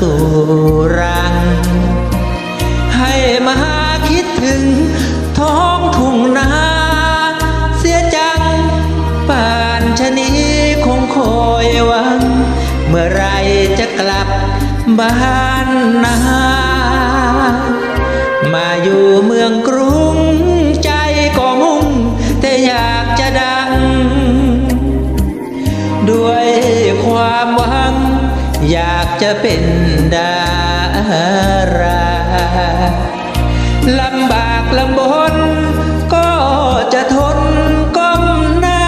สู่รัง ให้มาคิดถึงท้องทุ่งนา เสียจัง ป่านชะนี้คงคอยหวัง เมื่อไรจะกลับบ้านนา มาอยู่เมืองกรุงใจก็มุ่งแต่อยากจะดัง ด้วยความหวังอยากจะเป็น ลำบากลำบน ก็จะทนก้มหน้า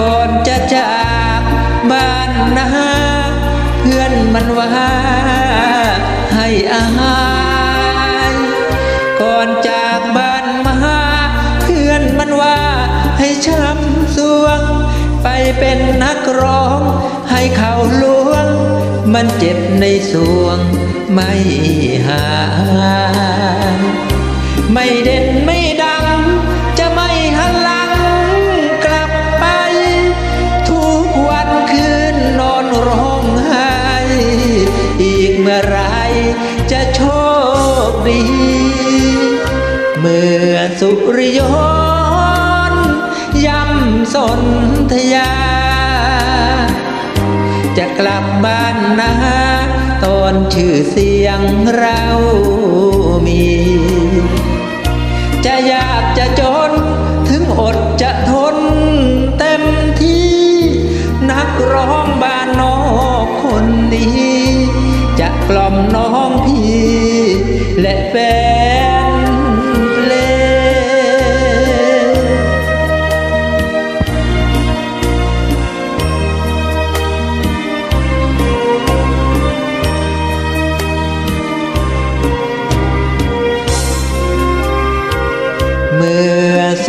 ก่อนจะจากบ้านนาเพื่อนมันว่าให้อายก่อนจากบ้านมาเพื่อนมันว่าให้ช้ำสวง ไปเป็นนักร้องให้เขาล้วง มันเจ็บในสวงไม่หายไม่เด่นไม่ดัง จะไม่หันหลังกลับไป ทุกวันคืนนอนร้องไห้ อีกเมื่อไรจะโชคดี เมื่อสุริยนย่ำสนธยา กลับบ้านนาตอนชื่อเสียงเรามี จะยากจะจน ถึงอดจะทนเต็มที่ นักร้องบ้านนอกคนนี้ จะกล่อมน้องพี่ และแฟน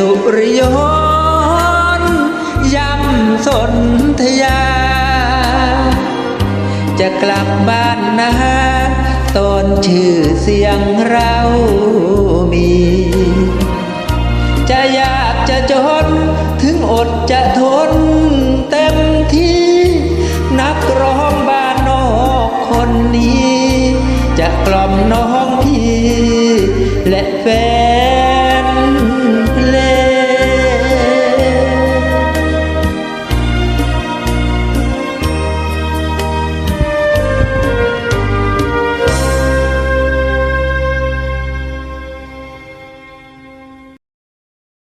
สุริยนยำสนทยา จะกลับบ้านนะตอนชื่อเสียงเรามี จะยากจะจน ถึงอดจะทน